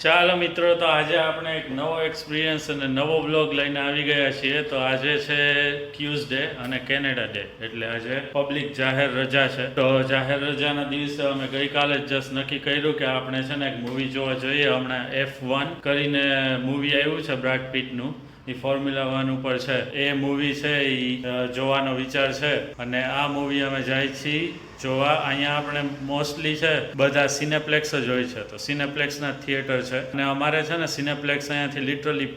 ચાલો મિત્રો, તો આજે આપણે એક નવો એક્સપિરિયન્સ અને નવો બ્લોગ લઈને આવી ગયા છીએ. તો આજે છે ટ્યુઝડે અને કેનેડા ડે એટલે આજે પબ્લિક જાહેર રજા છે. તો જાહેર રજાના દિવસે અમે ગઈકાલે જ જસ્ટ નક્કી કર્યું કે આપણે છે ને એક મૂવી જોવા જોઈએ. હમણાં એફ વન કરીને મૂવી આવ્યું છે બ્રાડ પીટનું એ ફોર્મ્યુલા વન ઉપર છે. એ મૂવી છે એ જોવાનો વિચાર છે. અને આ મૂવી અમે જાય છીએ જોવા અહીંયા આપણે મોસ્ટલી છે, બધા સિનેપ્લેક્સ જ હોય છે. તો સિનેપ્લેક્સના થિયેટર છે. અને અમારે છે ને સિનેપ્લેક્સ અહીંયાથી લિટરલી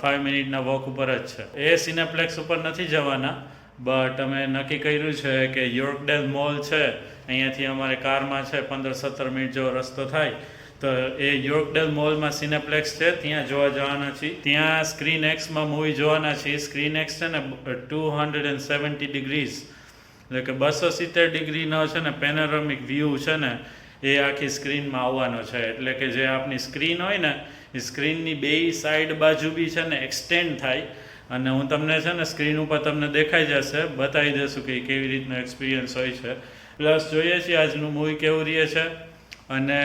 ફાઇવ મિનિટના વોક ઉપર જ છે. એ સિનેપ્લેક્સ ઉપર નથી જવાના બટ અમે નક્કી કર્યું છે કે યોર્કડેલ મોલ છે, અહીંયાથી અમારે કારમાં છે, પંદર સત્તર મિનિટ જેવો રસ્તો થાય. તો એ યોર્કડેલ મોલમાં સિનેપ્લેક્સ છે, ત્યાં જોવા જવાના છીએ. ત્યાં સ્ક્રીન એક્સમાં મૂવી જોવાના છીએ. સ્ક્રીન એક્સ છે ને two hundred and seventy degrees એટલે કે બસો સિત્તેર ડિગ્રીનો છે ને પેનોરામિક વ્યૂ છે ને, એ આખી સ્ક્રીનમાં આવવાનો છે. એટલે કે જે આપની સ્ક્રીન હોય ને, એ સ્ક્રીનની બે સાઈડ બાજુ બી છે ને એક્સટેન્ડ થાય. અને હું તમને છે ને સ્ક્રીન ઉપર તમને દેખાઈ જશે, બતાવી દેશું કે કેવી રીતનો એક્સપિરિયન્સ હોય છે. પ્લસ જોઈએ છીએ આજનું મૂવી કેવું રહે છે. અને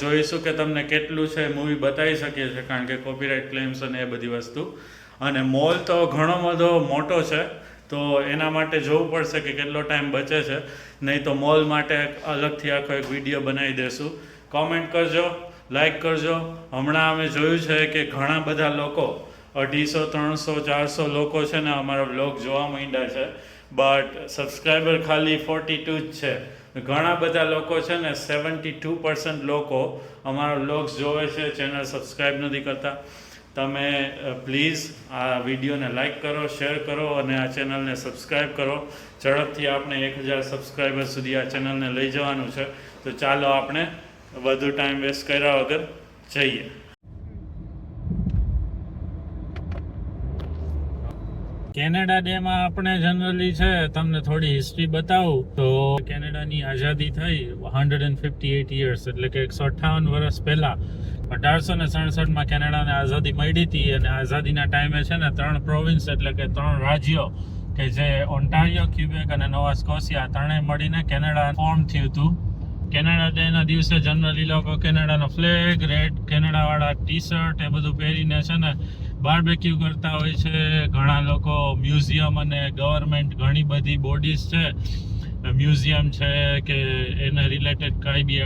જોઈશું કે તમને કેટલું છે મૂવી બતાવી શકીએ છીએ, કારણ કે કોપીરાઇટ ક્લેમ્સ અને એ બધી વસ્તુ. અને મોલ તો ઘણો બધો મોટો છે. તો એના માટે જોવું પડશે કે કેટલો ટાઈમ બચે છે. નહીં તો મોલ માટે અલગથી આખો એક વીડિયો બનાવી દેશું. કોમેન્ટ કરજો લાઈક કરજો. હમણાં અમે જોયું છે કે ઘણા બધા લોકો, અઢીસો, ત્રણસો, ચારસો લોકો છે ને અમારા બ્લોગ જોવા માંડ્યા છે. બટ સબસ્ક્રાઈબર ખાલી ફોર્ટી ટુ જ છે. ઘણા બધા લોકો છે ને સેવન્ટી ટુ પર્સન્ટ લોકો અમારા બ્લોગ્સ જોવે છે ચેનલ સબસ્ક્રાઈબ નથી કરતા. તમે પ્લીઝ આ વિડીયોને લાઇક કરો શેર કરો અને આ ચેનલને સબસ્ક્રાઈબ કરો. ઝડપથી આપણે એક હજાર સબસ્ક્રાઈબર સુધી આ ચેનલને લઈ જવાનું છે. તો ચાલો આપણે વધુ ટાઈમ વેસ્ટ કર્યા વગર જઈએ. કેનેડા ડેમાં આપણે જનરલી છે, તમને થોડી હિસ્ટ્રી બતાવું. તો કેનેડાની આઝાદી થઈ hundred and fifty eight years એટલે કે એકસો અઠ્ઠાવન વર્ષ પહેલા. અઢારસો ને સડસઠમાં કેનેડાને આઝાદી મળી હતી અને આઝાદીના ટાઈમે છે ને ત્રણ પ્રોવિન્સ એટલે કે ત્રણ રાજ્યો કે જે ઓન્ટારિયો, ક્યુબેક અને નોવા સ્કોસિયા ત્રણેય મળીને કેનેડા ફોર્મ થયું હતું. કેનેડા ડેના દિવસે જનરલી લોકો કેનેડાનો ફ્લેગ રેડ કેનેડાવાળા ટી શર્ટ એ બધું પહેરીને છે ને બાર્બેક્યુ કરતા હોય છે. ઘણા લોકો મ્યુઝિયમ અને ગવર્મેન્ટ ઘણી બધી બોડીઝ છે. મ્યુઝિયમ છે કે એના રિલેટેડ કાંઈ બી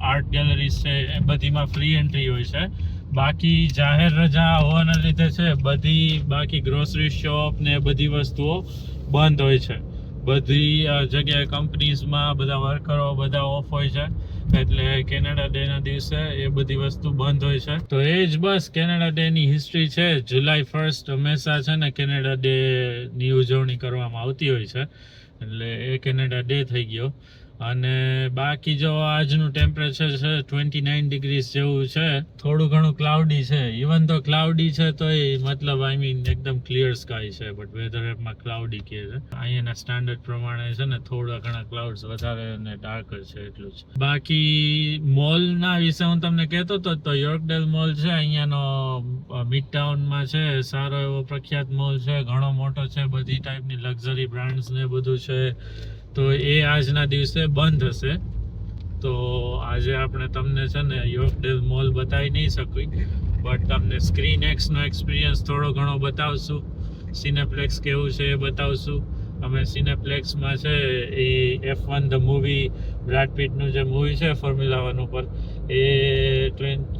આર્ટ ગેલેરીઝ છે, એ બધીમાં ફ્રી એન્ટ્રી હોય છે. બાકી જાહેર રજા હોવાના લીધે છે, બધી બાકી ગ્રોસરી શોપ ને બધી વસ્તુઓ બંધ હોય છે. બધી જગ્યાએ કંપનીઝમાં બધા વર્કરો બધા ઓફ હોય છે. એટલે કેનેડા ડે ના દિવસે એ બધી વસ્તુ બંધ હોય છે. તો એ જ બસ કેનેડા ડે ની હિસ્ટ્રી છે. જુલાઈ ફર્સ્ટ હંમેશા છે ને કેનેડા ડે ની ઉજવણી કરવામાં આવતી હોય છે. એટલે એ કેનેડા ડે થઈ ગયો. અને બાકી જો આજનું ટેમ્પરેચર છે ટ્વેન્ટી નાઇન ડિગ્રી જેવું છે, થોડું ઘણું ક્લાઉડી છે. ઇવન તો ક્લાઉડી છે તો એ મતલબ આઈ મીન એકદમ ક્લિયર સ્કાય છે બટ વેધર એપમાં ક્લાઉડી કહે છે. અહીંયાના સ્ટાન્ડર્ડ પ્રમાણે છે ને, થોડા ઘણા ક્લાઉડ્સ વધારે અને ડાર્ક છે એટલું જ. બાકી મોલના વિશે હું તમને કહેતો હતો તો યોર્કડેલ મોલ છે, અહીંયાનો મિડ ટાઉનમાં છે, સારો એવો પ્રખ્યાત મોલ છે, ઘણો મોટો છે, બધી ટાઈપની લક્ઝરી બ્રાન્ડ્સ ને બધું છે. તો એ આજના દિવસે બંધ હશે. તો આજે આપણે તમને છે ને યોર્કડેલ મોલ બતાવી નહીં શકી બટ તમને સ્ક્રીન એક્સનો એક્સપિરિયન્સ થોડો ઘણો બતાવશું. સિનેપ્લેક્સ કેવું છે એ બતાવશું. અમે સિનેપ્લેક્સમાં છે એ F one the movie Brad પીટનું જે મૂવી છે ફોર્મ્યુલા વન ઉપર એ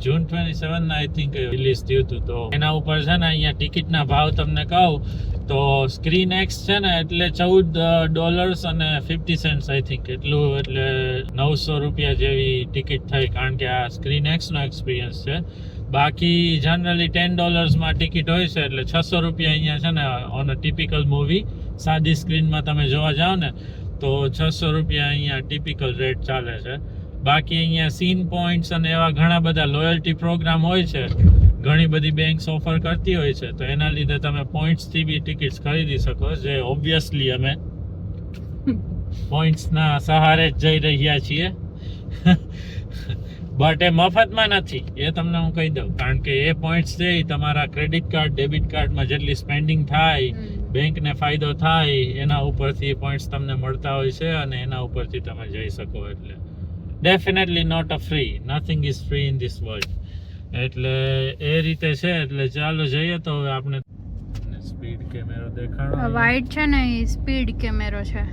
June twenty seven I think release થયું હતું. તો એના ઉપર છે ને અહીંયા ટિકિટના ભાવ તમને કહું, તો સ્ક્રીન એક્સ છે ને એટલે ચૌદ ડોલર્સ અને ફિફ્ટી સેન્ટ્સ આઈ થિંક એટલું એટલે નવસો રૂપિયા જેવી ટિકિટ થઈ, કારણ કે આ સ્ક્રીન એક્સનો એક્સપિરિયન્સ છે. બાકી જનરલી ટેન ડોલર્સમાં ટિકિટ હોય છે, એટલે છસો રૂપિયા અહીંયા છે ને ઓન અ ટિપિકલ મૂવી સાદી સ્ક્રીનમાં તમે જોવા જાઓ ને, તો છસો રૂપિયા અહીંયા ટિપિકલ રેટ ચાલે છે. બાકી અહીંયા સીન પોઈન્ટ્સ અને એવા ઘણા બધા લોયલ્ટી પ્રોગ્રામ હોય છે ઘણી બધી બેંક્સ ઓફર કરતી હોય છે તો એના લીધે તમે પોઈન્ટ્સથી બી ટિકિટ્સ ખરીદી શકો જે ઓબ્વિયસલી અમે પોઈન્ટ્સના સહારે જ જઈ રહ્યા છીએ. બટ એ મફતમાં નથી એ તમને હું કહી દઉં કારણ કે એ પોઈન્ટ્સ છે એ તમારા ક્રેડિટ કાર્ડ ડેબિટ કાર્ડમાં જેટલી સ્પેન્ડિંગ થાય બેંકને ફાયદો થાય એના ઉપરથી પોઈન્ટ્સ તમને મળતા હોય છે અને એના ઉપરથી તમે જઈ શકો એટલે. Definitely not a free nothing is free in this world એટલે એ રીતે છે, એટલે ચાલો જઈએ તો હવે આપણે સ્પીડ કેમેરો દેખાડો. વાઇટ છે ને, એ સ્પીડ કેમેરો છે.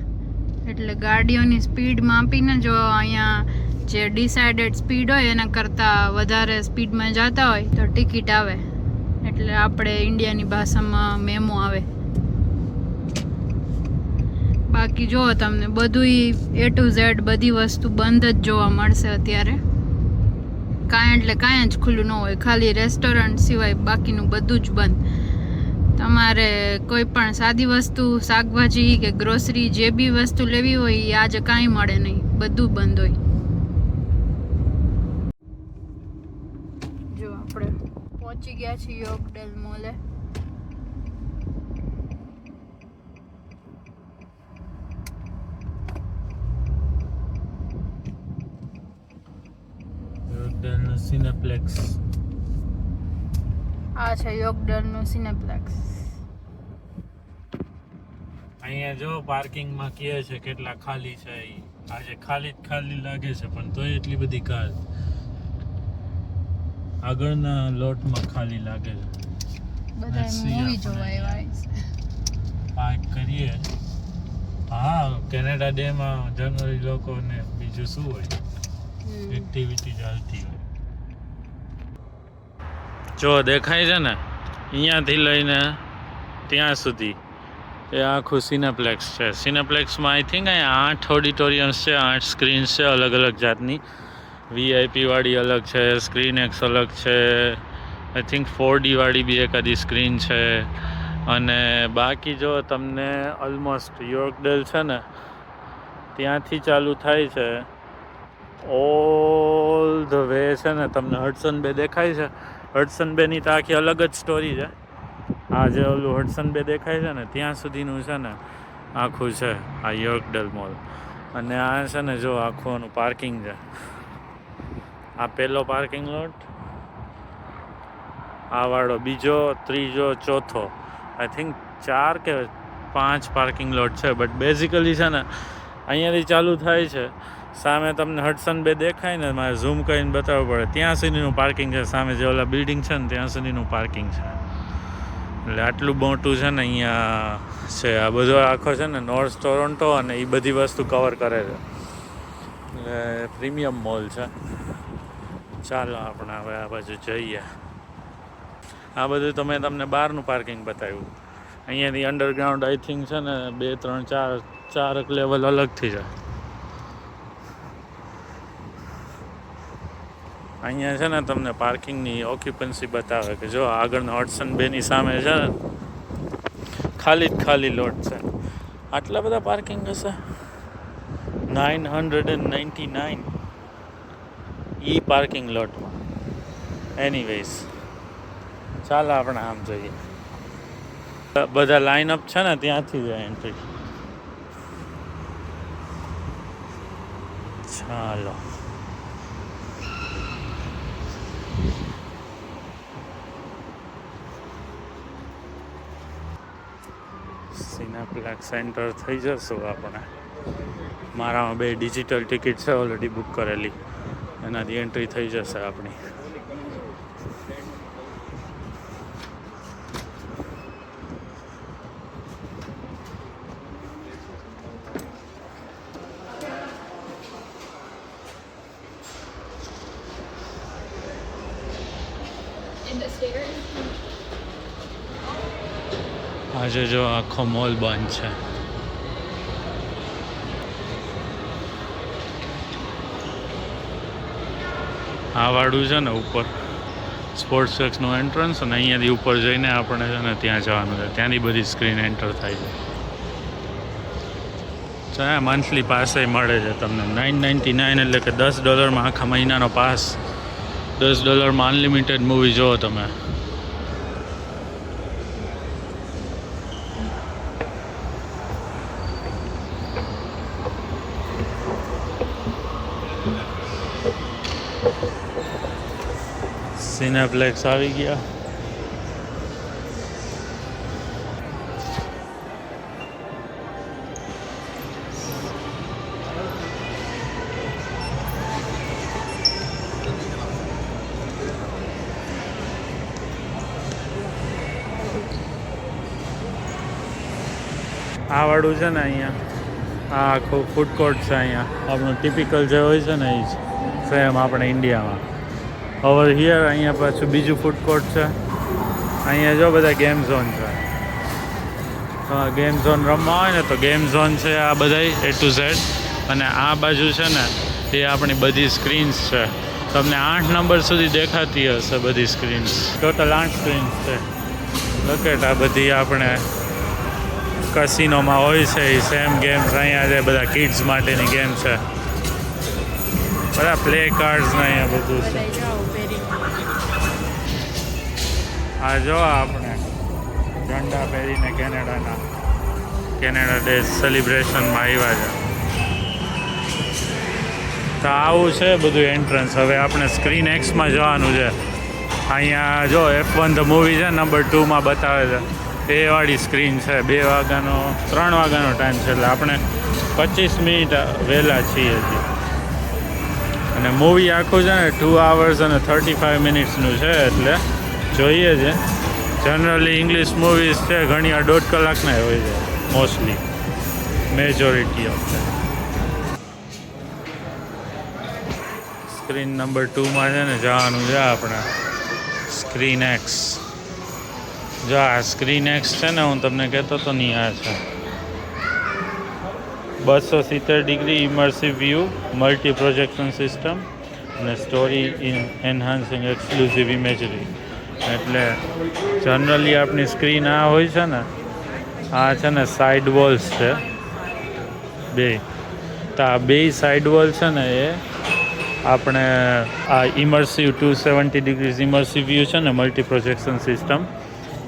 એટલે ગાડીઓની સ્પીડ માપીને જો અહીંયા જે ડિસાઇડેડ સ્પીડ હોય, એના કરતાં વધારે સ્પીડમાં જતા હોય, તો ટિકિટ આવે. એટલે આપણે ઇન્ડિયાની ભાષામાં મેમો આવે. બાકી જો તમને બધું એ ટુ ઝેડ બધી વસ્તુ બંધ જ જોવા મળશે અત્યારે. કાંઈ એટલે કાંઈ જ ખુલ્લું ન હોય. ખાલી રેસ્ટોરન્ટ સિવાય બાકીનું બધું જ બંધ. તમારે કોઈ પણ સાદી વસ્તુ, શાકભાજી કે ગ્રોસરી જે બી વસ્તુ લેવી હોય એ આજે કાંઈ મળે નહીં. બધું બંધ હોય. જો આપણે પહોંચી ગયા છીએ યોગડેલ મોલે. સિનેપ્લેક્સ આ છે યોગડેલનું સિનેપ્લેક્સ અહીંયા જો પાર્કિંગમાં કહે છે કેટલા ખાલી છે. આજે ખાલી જ ખાલી લાગે છે પણ તોય એટલી બધી કાર. આગળના લોટમાં ખાલી લાગે છે. બધા મૂવી જોવા આવ્યા પાર્ક કરીએ. હા કેનેડા ડે માં જનરલી લોકોને બીજું શું હોય? એક્ટિવિટી ચાલતી હોય. જો દેખાય છે ને, અહીંયાથી લઈને ત્યાં સુધી એ આખું સિનેપ્લેક્સ છે. સિનેપ્લેક્સમાં આઈ થિંક અહીંયા આઠ ઓડિટોરિયમ્સ છે, આઠ સ્ક્રીન્સ છે, અલગ અલગ જાતની. વીઆઈપીવાળી અલગ છે સ્ક્રીન એક્સ અલગ છે આઈ થિંક ફોર ડી વાળી બી એકાદી સ્ક્રીન છે. અને બાકી જો તમને ઓલમોસ્ટ યોર્કડેલ છે ને, ત્યાંથી ચાલુ થાય છે ઓલ ધ વે છે ને, તમને હડસન બે દેખાય છે. હડસન બેની તો આખી અલગ જ સ્ટોરી છે. આ જે ઓલું હડસન બે દેખાય છે ને, ત્યાં સુધીનું છે ને, આખું છે, આ યોર્કડલ મોલ. અને આ છે ને, જો આખું પાર્કિંગ છે. આ પહેલો પાર્કિંગ લોટ આ વાળો બીજો, ત્રીજો, ચોથો. આઈ થિંક ચાર કે પાંચ પાર્કિંગ લોટ છે બટ બેઝિકલી છે ને, અહીંયાથી ચાલુ થાય છે. સામે તમને હડસન બે દેખાય ને, મારે ઝૂમ કરીને બતાવવું પડે. ત્યાં સુધીનું પાર્કિંગ છે, સામે જે ઓલા બિલ્ડિંગ છે ને, ત્યાં સુધીનું પાર્કિંગ છે. એટલે આટલું મોટું છે ને, અહીંયા છે, આ બધો આખો છે ને નોર્થ ટોરોન્ટો અને એ બધી વસ્તુ કવર કરે છે. એટલે પ્રીમિયમ મોલ છે. ચાલો આપણે હવે આ બાજુ જઈએ. આ બધું તો મેં તમને બહારનું પાર્કિંગ બતાવ્યું. અહીંયાથી અંડરગ્રાઉન્ડ આઈ થિંક છે ને, બે, ત્રણ, ચાર, ચારક લેવલ અલગથી છે. અહીંયા છે ને તમને પાર્કિંગની ઓક્યુપન્સી બતાવે કે જો આગળનો હડસન બેની સામે છે ને, ખાલી જ ખાલી લોટ છે. આટલા બધા પાર્કિંગ હશે? Nine hundred and ninety nine E parking લોટમાં. એનીવેઝ ચાલો આપણે આમ જોઈએ. બધા લાઇનઅપ છે ને ત્યાંથી જ એન્ટ્રી ચાલો. સિનેપ્લેક્સ સેન્ટર થઈ જશું આપણે. મારામાં બે ડિજિટલ ટિકિટ છે ઓલરેડી બુક કરેલી. એનાથી એન્ટ્રી થઈ જશે આપણી. આજે જો આખો મોલ બંધ છે. આ વાળું છે ને ઉપર. સ્પોર્ટ્સ વેક્સનું એન્ટ્રન્સ અને અહીંયાથી ઉપર જઈને આપણે છે ને ત્યાં જવાનું છે. ત્યાંની બધી સ્ક્રીન એન્ટર થાય છે. તો મંથલી પાસે મળે છે તમને. નાઇન નાઇન્ટી નાઇન એટલે કે દસ ડોલરમાં આખા મહિનાનો પાસ દસ ડોલરમાં અનલિમિટેડ મૂવી જુઓ તમે. સિનેપ્લેક્સ આવી ગયા. આ વાળું છે ને અહીંયા. આ આખું ફૂડ કોર્ટ છે અહીંયા. આપણું ટિપિકલ જે હોય છે ને એ જ. સેમ આપણે ઇન્ડિયામાં ઓવર હિયર અહીંયા પાછું બીજું ફૂડ કોર્ટ છે. અહીંયા જો બધા ગેમ ઝોન છે. ગેમ ઝોન રમવા હોય ને તો ગેમ ઝોન છે આ બધા એ ટુ ઝેડ અને આ બાજુ છે ને, એ આપણી બધી સ્ક્રીન્સ છે. તમને આઠ નંબર સુધી દેખાતી હશે બધી સ્ક્રીન્સ ટોટલ આઠ સ્ક્રીન્સ છે. લકેટ આ બધી આપણે કસિનોમાં હોય છે, એ સેમ ગેમ્સ અહીંયા જે બધા કિડ્સ માટેની ગેમ છે. બધા પ્લે કાર્ડ્સ ને અહીંયા બધું છે. આ જો આપણે ઝંડા પહેરીને કેનેડાના, કેનેડા ડે સેલિબ્રેશનમાં આવ્યા છે. તો આવું છે બધું એન્ટ્રન્સ હવે આપણે સ્ક્રીન એક્સમાં જવાનું છે. અહીંયા જો એફ વન ધ મૂવી છે નંબર ટુમાં બતાવે છે. એ વાળી સ્ક્રીન છે, બે વાગ્યાનો, ત્રણ વાગ્યાનો ટાઈમ છે એટલે આપણે પચીસ મિનિટ વહેલા છીએ હજી. અને મૂવી આખું છે ને ટુ આવર્સ અને થર્ટી ફાઇવ મિનિટ્સનું છે એટલે જોઈએ છે. જનરલી ઇંગ્લિશ મૂવીઝ છે ઘણી વાર દોઢ કલાકના હોય છે mostly majority of screen number ટુમાં છે ને, જવાનું છે આપણે. સ્ક્રીન એક્સ જો આ સ્ક્રીન એક્સ છે ને, હું તમને કહેતો તો નહીં આ છે. બસો સિત્તેર degree immersive view multi projection system અને story in enhancing exclusive imagery એટલે જનરલી આપણી સ્ક્રીન આ હોય છે ને, આ છે ને સાઈડ વોલ્સ છે. બે. તો આ બે સાઈડ વોલ છે ને એ આપણે આ immersive two seventy degrees immersive view છે ને મલ્ટી પ્રોજેક્શન સિસ્ટમ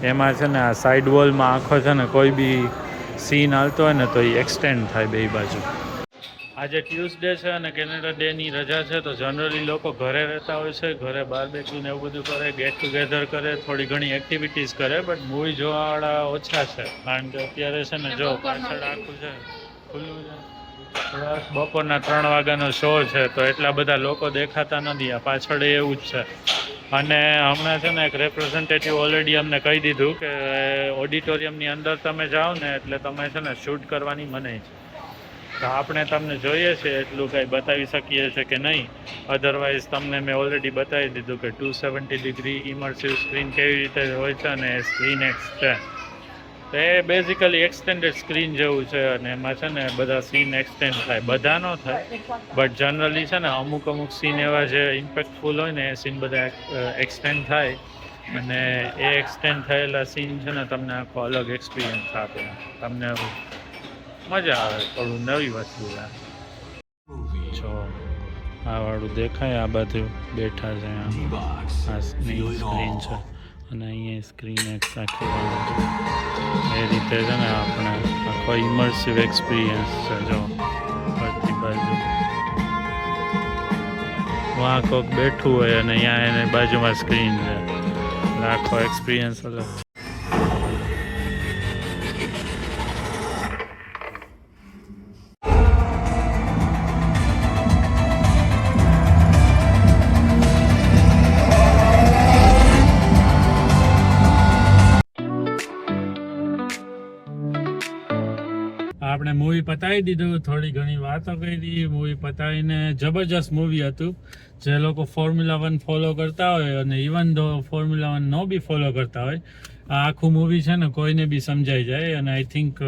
એમાં છે ને આ સાઈડ વોલમાં આખો છે ને કોઈ બી સીન હાલતો હોય ને તો એ એક્સટેન્ડ થાય બે બાજુ. આજે ટ્યુઝડે છે અને કેનેડા ડેની રજા છે તો જનરલી લોકો ઘરે રહેતા હોય છે ઘરે બારબેક્યુ ને એવું બધું કરે ગેટ ટુગેધર કરે થોડી ઘણી એક્ટિવિટીઝ કરે બટ મૂવી જોવાવાળા ઓછા છે કારણ કે અત્યારે છે ને જો પાછળ આખું છે ખુલ્લું છે. બપોરના ત્રણ વાગ્યાનો શો છે તો એટલા બધા લોકો દેખાતા નથી આ પાછળ એવું જ છે. અને હમણાં છે ને એક રેપ્રેઝેન્ટેટિવ ઓલરેડી અમને કહી દીધું કે ઓડિટોરિયમની અંદર તમે જાઓ ને એટલે તમે છે ને શૂટ કરવાની મનાઈ છે. તો આપણે તમને જોઈએ છે એટલું કંઈ બતાવી શકીએ છીએ કે નહીં. અધરવાઇઝ તમને મેં ઓલરેડી બતાવી દીધું કે two seventy degree immersive screen કેવી રીતે હોય છે અને સ્ક્રીન છે. તો એ બેઝિકલી એક્સટેન્ડેડ સ્ક્રીન જેવું છે અને એમાં છે ને બધા સીન એક્સટેન્ડ થાય. બધા ન થાય. બટ જનરલી છે ને અમુક અમુક સીન એવા જે ઇમ્પેક્ટફુલ હોય ને એ સીન બધા એક્સટેન્ડ થાય. અને એ એક્સટેન્ડ થયેલા સીન છે ને તમને આખો અલગ એક્સપિરિયન્સ આપે. તમને મજા આવે થોડું નવી વસ્તુ જો આ વાળું દેખાય, આ બાજુ બેઠા છે આ સ્ક્રીન છે. અને અહીંયા સ્ક્રીન એક આખી એ રીતે છે ને આપણે આખો ઇમર્સિવ એક્સપિરિયન્સ છે, જો. બધી બાજુ. વાં કોક બેઠું હોય અને અહીંયા એને બાજુમાં સ્ક્રીન છે. આખો એક્સપિરિયન્સ અલગ. પતાવી દીધું, થોડી ઘણી વાતો કરી મૂવી પતાવીને જબરજસ્ત મૂવી હતું, જે લોકો ફોર્મ્યુલા વન ફોલો કરતા હોય અને ઇવન ધો ફોર્મ્યુલા વન નો બી ફોલો કરતા હોય, આ આખું મૂવી છે ને કોઈને બી સમજાઈ જાય અને આઈ થિંક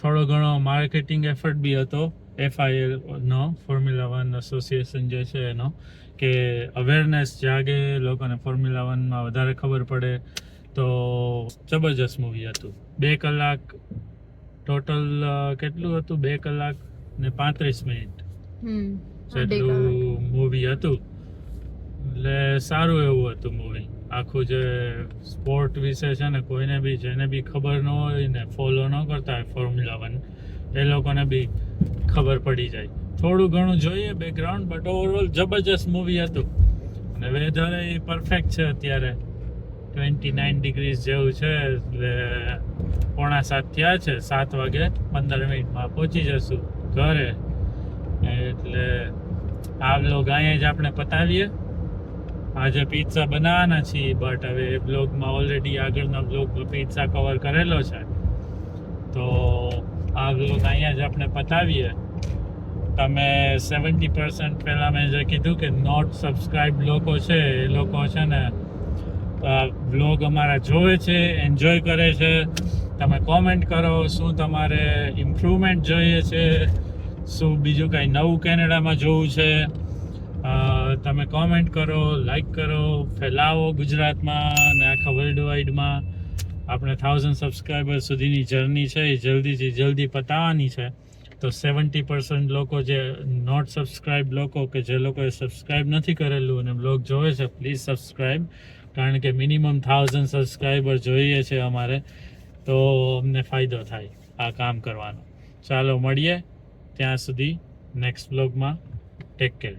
થોડો ઘણો માર્કેટિંગ એફર્ટ બી હતો એફઆઈએલનો ફોર્મ્યુલા વન એસોસિએશન જે છે એનો, કે અવેરનેસ જાગે, લોકોને ફોર્મ્યુલા વનમાં વધારે ખબર પડે, તો જબરજસ્ત મૂવી હતું. બે કલાક ટોટલ કેટલું હતું? બે કલાક ને પાંત્રીસ મિનિટ. જેટલું મૂવી હતું. એટલે સારું એવું હતું મૂવી આખું જે સ્પોર્ટ વિશે છે ને કોઈને બી જેને બી ખબર ન હોય ને ફોલો ન કરતા હોય ફોર્મ્યુલા વન એ લોકોને બી ખબર પડી જાય. થોડું ઘણું જોઈએ બેકગ્રાઉન્ડ બટ ઓવરઓલ જબરજસ્ત મૂવી હતું. અને વેધર એ પરફેક્ટ છે અત્યારે. ટ્વેન્ટી નાઇન ડિગ્રીઝ જેવું છે એટલે પોણા સાત થયા છે, સાત વાગે પંદર મિનિટમાં પહોંચી જશું ઘરે. એટલે આ બ્લોગ અહીંયા જ આપણે પતાવીએ. આજે પિઝા બનાવવાના છીએ બટ હવે એ બ્લોગમાં ઓલરેડી આગળના બ્લોગમાં પિઝા કવર કરેલો છે. તો આ બ્લોગ અહીંયા જ આપણે પતાવીએ. તમે સેવન્ટી પર્સન્ટ પહેલાં મેં જે કીધું કે નોટ સબસ્ક્રાઈબ લોકો છે, એ લોકો છે ને વ્લોગ અમારા જોવે છે એન્જોય કરે છે. તમે કોમેન્ટ કરો શું તમારે ઇમ્પ્રુવમેન્ટ જોઈએ છે? શું બીજું કાંઈ નવું કેનેડામાં જોવું છે? તમે કોમેન્ટ કરો લાઈક કરો, ફેલાવો ગુજરાતમાં અને આખા વર્લ્ડ વાઇડમાં આપણે થાઉઝન્ડ સબસ્ક્રાઈબર સુધીની જર્ની છે, એ જલ્દીથી જલ્દી પતાવવાની છે. તો સેવન્ટી પર્સન્ટ લોકો જે નોટ સબસ્ક્રાઈબ લોકો કે જે લોકોએ સબસ્ક્રાઈબ નથી કરેલું અને બ્લોગ જોવે છે પ્લીઝ સબસ્ક્રાઈબ કારણ કે મિનિમમ થાઉઝન્ડ સબસ્ક્રાઈબર જોઈએ છે અમારે. તો અમને ફાયદો થાય આ કામ કરવાનો. ચાલો મળીએ ત્યાં સુધી નેક્સ્ટ બ્લોગમાં ટેક કેર